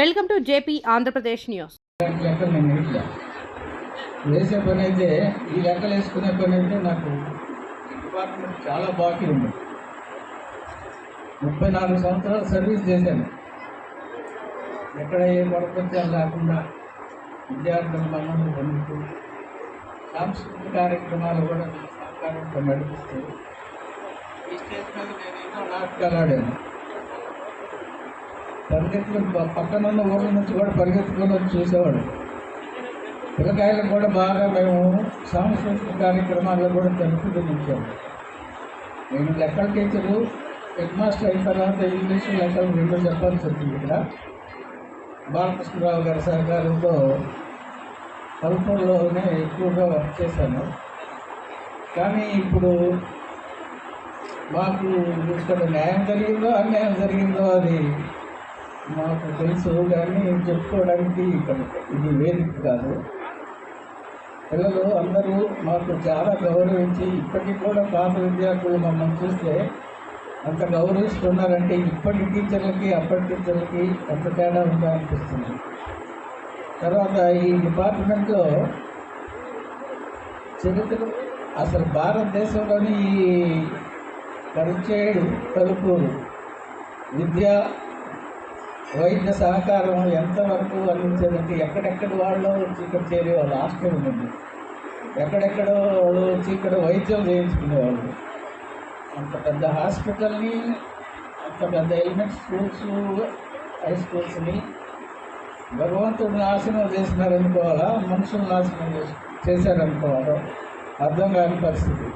Welcome to JP Andhra Pradesh news. లెక్కలు నేను వేయట్లే వేసే పని అయితే ఈ లెక్కలు వేసుకునే పని అయితే నాకు డిపార్ట్మెంట్ చాలా బాకీ ఉంది. ముప్పై నాలుగు సంవత్సరాలు సర్వీస్ చేశాను. ఎక్కడ ఏ కొరకొచ్చాలు లేకుండా విద్యార్థుల మనం పొందుతూ సాంస్కృతిక కార్యక్రమాలు కూడా సహకారంతో నడిపిస్తూ ఈ స్టేజ్ మీద నేను ఎన్నో నాటకాలు ఆడాను. పరిగెత్తుకుని పక్కన ఉన్న ఊర్ల నుంచి కూడా పరిగెత్తుకొని వచ్చి చూసేవాడు. పిల్లకాయలకు కూడా బాగా మేము సాంస్కృతిక కార్యక్రమాల్లో కూడా తెలుపుతున్నాం నేను లెక్కల టీచరు హెడ్ మాస్టర్ అయిన తర్వాత ఇంగ్లీష్ లెక్కలు రెండు చెప్పాల్సి వచ్చింది ఇక్కడ. బాలకృష్ణరావు గారి సహకారంతో పలుపుల్లోనే ఎక్కువగా వర్క్ చేశాను. కానీ ఇప్పుడు మాకు ఇక్కడ న్యాయం జరిగిందో అన్యాయం జరిగిందో అది మాకు తెలుసు కానీ చెప్పుకోవడానికి ఇది వేదిక కాదు. పిల్లలు అందరూ మాకు చాలా గౌరవించి ఇప్పటికి కూడా పాత విద్యార్థులు మమ్మల్ని చూస్తే అంత గౌరవిస్తున్నారంటే ఇప్పటి టీచర్లకి అప్పటి టీచర్లకి ఎంత తేడా ఉందా అనిపిస్తుంది తర్వాత ఈ డిపార్ట్మెంట్లో చరిత్ర అసలు భారతదేశంలోని ఈ పరిచయ తలుపు విద్య వైద్య సహకారం ఎంతవరకు అందించేదంటే ఎక్కడెక్కడ వాళ్ళు వచ్చి ఇక్కడ చేరేవాళ్ళు హాస్టల్ ఉంది ఎక్కడెక్కడో వాళ్ళు వచ్చి ఇక్కడ వైద్యం చేయించుకునేవాళ్ళు. అంత పెద్ద హాస్పిటల్ని అంత పెద్ద ఎలిమెంట్ స్కూల్స్ హై స్కూల్స్ని భగవంతుడు నాశనం చేసినారనుకోవాలా? మనుషులు నాశనం చేసి చేశారనుకోవాలో? అర్థం కాని పరిస్థితి.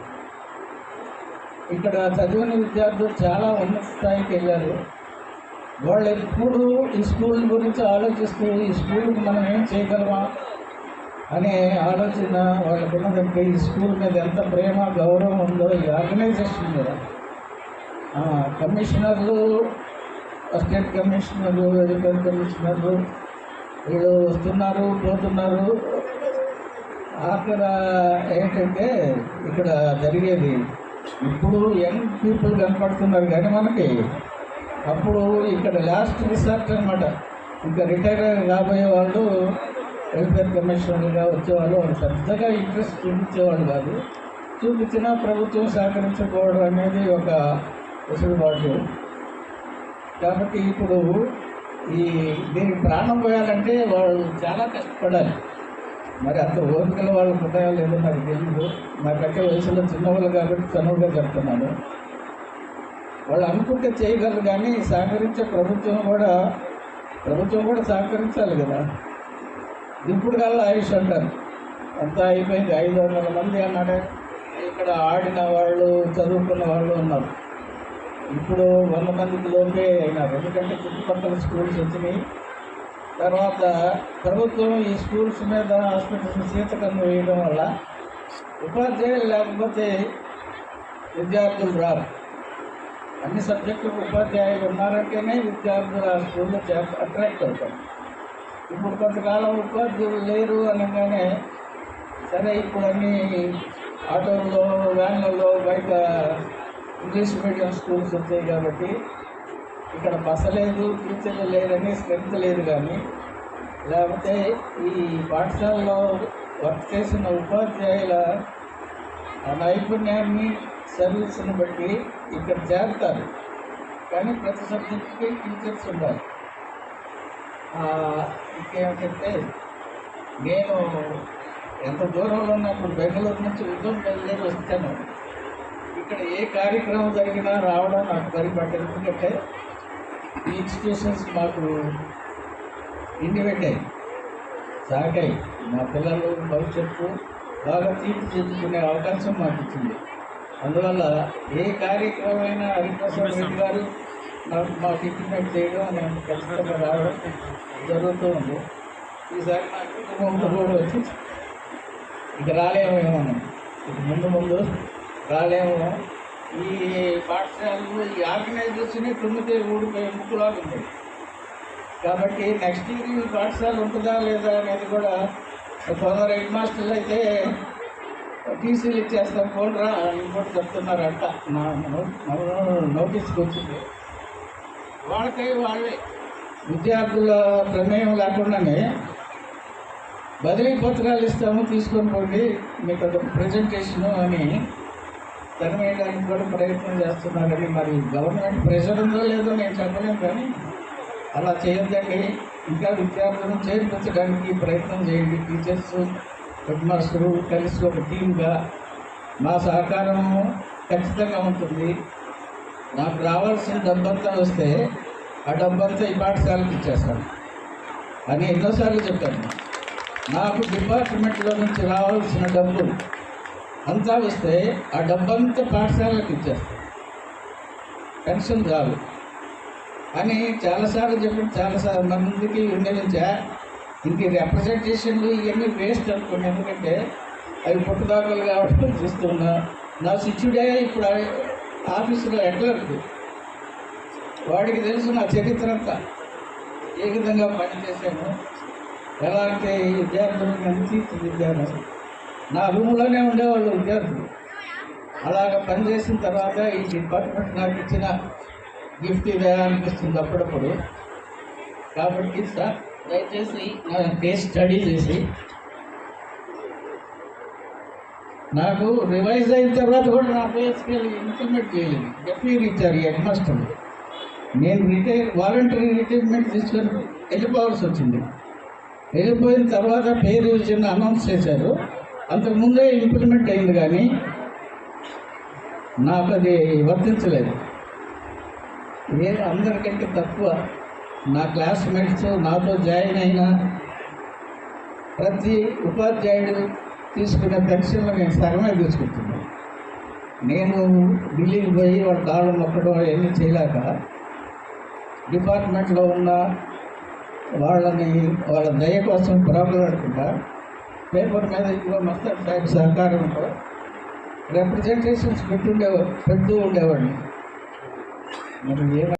ఇక్కడ చదివిన విద్యార్థులు చాలా ఉన్నత స్థాయికి వెళ్ళారు. వాళ్ళు ఎప్పుడు ఈ స్కూల్ గురించి ఆలోచిస్తూ ఈ స్కూల్కి మనం ఏం చేయగలమా అనే ఆలోచన వాళ్ళకున్నదంటే ఈ స్కూల్ మీద ఎంత ప్రేమ గౌరవం ఉందో ఈ ఆర్గనైజేషన్ మీద. కమిషనర్లు స్టేట్ కమిషనర్లు ఎడికల్ కమిషనర్లు వీళ్ళు వస్తున్నారు పోతున్నారు. అక్కడ ఏంటంటే ఇక్కడ జరిగేది ఇప్పుడు యంగ్ పీపుల్ కనపడుతున్నారు కానీ మనకి అప్పుడు ఇక్కడ లాస్ట్ రిసార్ట్ అనమాట ఇంకా రిటైర్ కాబోయే వాళ్ళు వెల్ఫేర్ కమిషనర్గా వచ్చేవాళ్ళు వాళ్ళు పెద్దగా ఇంట్రెస్ట్ చూపించేవాళ్ళు కాదు. చూపించినా ప్రభుత్వం సహకరించకపోవడం అనేది ఒక వెసులుబాటు. కాబట్టి ఇప్పుడు ఈ దీనికి ప్రాణం పోయాలంటే వాళ్ళు చాలా కష్టపడాలి. మరి అంత ఓపికలు వాళ్ళ ఉంటాయో లేదో నాకు తెలియదు నాకంటే వయసులో చిన్నవాళ్ళు కాబట్టి చనువుగా చెప్తున్నాను. వాళ్ళు అనుకుంటే చేయగలరు కానీ సహకరించే ప్రభుత్వం కూడా ప్రభుత్వం కూడా సహకరించాలి కదా. ఇప్పుడు కల్లా ఆయుష్ అంటారు. అంతా అయిపోయింది ఐదు వందల మంది అన్నాడే. ఇక్కడ ఆడిన వాళ్ళు చదువుకున్న వాళ్ళు ఉన్నారు. ఇప్పుడు వంద మందికి లోపే అయినారు. ఎందుకంటే చుట్టుపక్కల స్కూల్స్ వచ్చినాయి. తర్వాత ప్రభుత్వం ఈ స్కూల్స్ మీద హాస్పిటల్స్ శీతకం వేయడం వల్ల ఉపాధ్యాయులు లేకపోతే విద్యార్థులు రారు. అన్ని సబ్జెక్టులకు ఉపాధ్యాయులు ఉన్నారంటేనే విద్యార్థులు ఆ స్కూల్లో అట్రాక్ట్ అవుతారు ఇప్పుడు కొంతకాలం ఉపాధ్యాయులు లేరు అనగానే సరే ఇప్పుడు అన్ని ఆటోల్లో వ్యాన్లలో బయట ఇంగ్లీష్ మీడియం స్కూల్స్ వచ్చాయి కాబట్టి ఇక్కడ బస లేదు టీచర్లు లేరని స్ట్రెంత్ లేదు కానీ లేకపోతే ఈ పాఠశాలలో వర్క్ చేసిన ఉపాధ్యాయుల నైపుణ్యాన్ని సర్వీస్ని బట్టి ఇక్కడ చేరుతారు. కానీ ప్రతి సబ్జెక్ట్కి టీచర్స్ ఉండాలి. ఇంకేమిటంటే నేను ఎంత దూరంలో ఉన్నప్పుడు బెంగళూరు నుంచి ఉద్యోగం బయలుదేరి వస్తాను. ఇక్కడ ఏ కార్యక్రమం జరిగినా రావడం నాకు పరిపడ్డది ఎందుకంటే ఈ ఇన్స్టిట్యూషన్స్ మాకు ఇండిపెండెంట్ సాగాయి. మా పిల్లలు భవిష్యత్తు బాగా తీర్చిదిద్దుకునే అవకాశం మాకు ఇచ్చింది. అందువల్ల ఏ కార్యక్రమమైన అయినా హరిప్రసాద్ రెడ్డి గారు నాకు మాకు ఇంటిమేట్ చేయడం నేను ఖచ్చితంగా రావడం జరుగుతూ ఉంది. ఈసారి నా కుటుంబంలో కూడా వచ్చి ఇక రాలేమేమో ఇక ముందు ముందు రాలేమో ఈ పాఠశాలలు ఈ ఆర్గనైజేషన్ తుమ్మితే ఊడిపోయే ముక్కులాగా ఉంది. కాబట్టి నెక్స్ట్ ఇయర్ ఈ పాఠశాల ఉంటుందా లేదా అనేది కూడా కొందరు హెడ్ మాస్టర్లు అయితే టీసీలు ఇచ్చేస్తాం ఫోన్ రా ఇంకోటి చెప్తున్నారంట. నా నోటీస్కి వచ్చింది. వాళ్ళకై వాళ్ళే. విద్యార్థుల ప్రమేయం లేకుండానే బదిలీ పత్రాలు ఇస్తాము తీసుకొని పోండి మీకు ఒక ప్రజెంటేషను అని తనవేయడానికి కూడా ప్రయత్నం చేస్తున్నారని మరి గవర్నమెంట్ ప్రెషర్ ఉందో లేదో నేను చెప్పలేను కానీ అలా చేయొద్దండి. ఇంకా విద్యార్థులను చేర్పించడానికి ప్రయత్నం చేయండి టీచర్స్. హెడ్ మాస్టరు కలిసి ఒక టీమ్గా మా సహకారము ఖచ్చితంగా ఉంటుంది. నాకు రావాల్సిన డబ్బంతా వస్తే ఆ డబ్బంతా ఈ పాఠశాలకు ఇచ్చేస్తాను అని ఎన్నోసార్లు చెప్పాను. నాకు డిపార్ట్మెంట్లో నుంచి రావాల్సిన డబ్బు అంతా వస్తే ఆ డబ్బంతా పాఠశాలకు ఇచ్చేస్తాను పెన్షన్ రాదు అని చాలాసార్లు చెప్పి చాలాసార్లు మందికి విన్నవించా ఇంక రిప్రజెంటేషన్లు ఇవన్నీ వేస్ట్ అనుకోండి. ఎందుకంటే అవి పుట్టుదాఖలు కావడం చూస్తున్నా నా శిష్యుడే ఇప్పుడు ఆఫీసులో ఎట్లర్క్ వాడికి తెలుసు నా చరిత్ర అంతా. ఏ విధంగా పనిచేశాను? ఈ విద్యార్థులని నేను తీర్చిదిద్దాను నా రూమ్లోనే ఉండేవాళ్ళు విద్యార్థులు. అలాగ పనిచేసిన తర్వాత ఈ డిపార్ట్మెంట్ నాకు ఇచ్చిన గిఫ్ట్ ఇదే అనిపిస్తుంది అప్పుడప్పుడు. కాబట్టి సార్ దయచేసి నా కేస్ స్టడీ చేసి నాకు రివైజ్ అయిన తర్వాత కూడా నా పేస్కి ఇంప్లిమెంట్ చేయలేదు. ఎఫ్ఈఆర్ ఇచ్చారు హెడ్ మాస్టర్ నేను రిటైర్ వాలంటరీ రిటైర్మెంట్ తీసుకొని వెళ్ళిపోవాల్సి వచ్చింది. వెళ్ళిపోయిన తర్వాత పే రివిజన్ అనౌన్స్ చేశారు. అంతకుముందే ఇంప్లిమెంట్ అయింది కానీ నాకు అది వర్తించలేదు. ఏ అందరికంటే తక్కువ నా క్లాస్మేట్స్ నాతో జాయిన్ అయిన ప్రతి ఉపాధ్యాయుడు తీసుకునే పెన్షన్లో నేను సగమే తీసుకుంటున్నాను నేను ఢిల్లీకి పోయి వాళ్ళ కాళ్ళు మొక్కడం ఏమీ చేయలేక డిపార్ట్మెంట్లో ఉన్న వాళ్ళని వాళ్ళ దయ కోసం ప్రాకులాడుకుంటా పేపర్ మీద ఇదిగో మస్తర్ సాహెబ్ సహకారంతో రిప్రజెంటేషన్స్ పెట్టుండేవాడు పెడుతూ ఉండేవాడిని. మరి ఏమైనా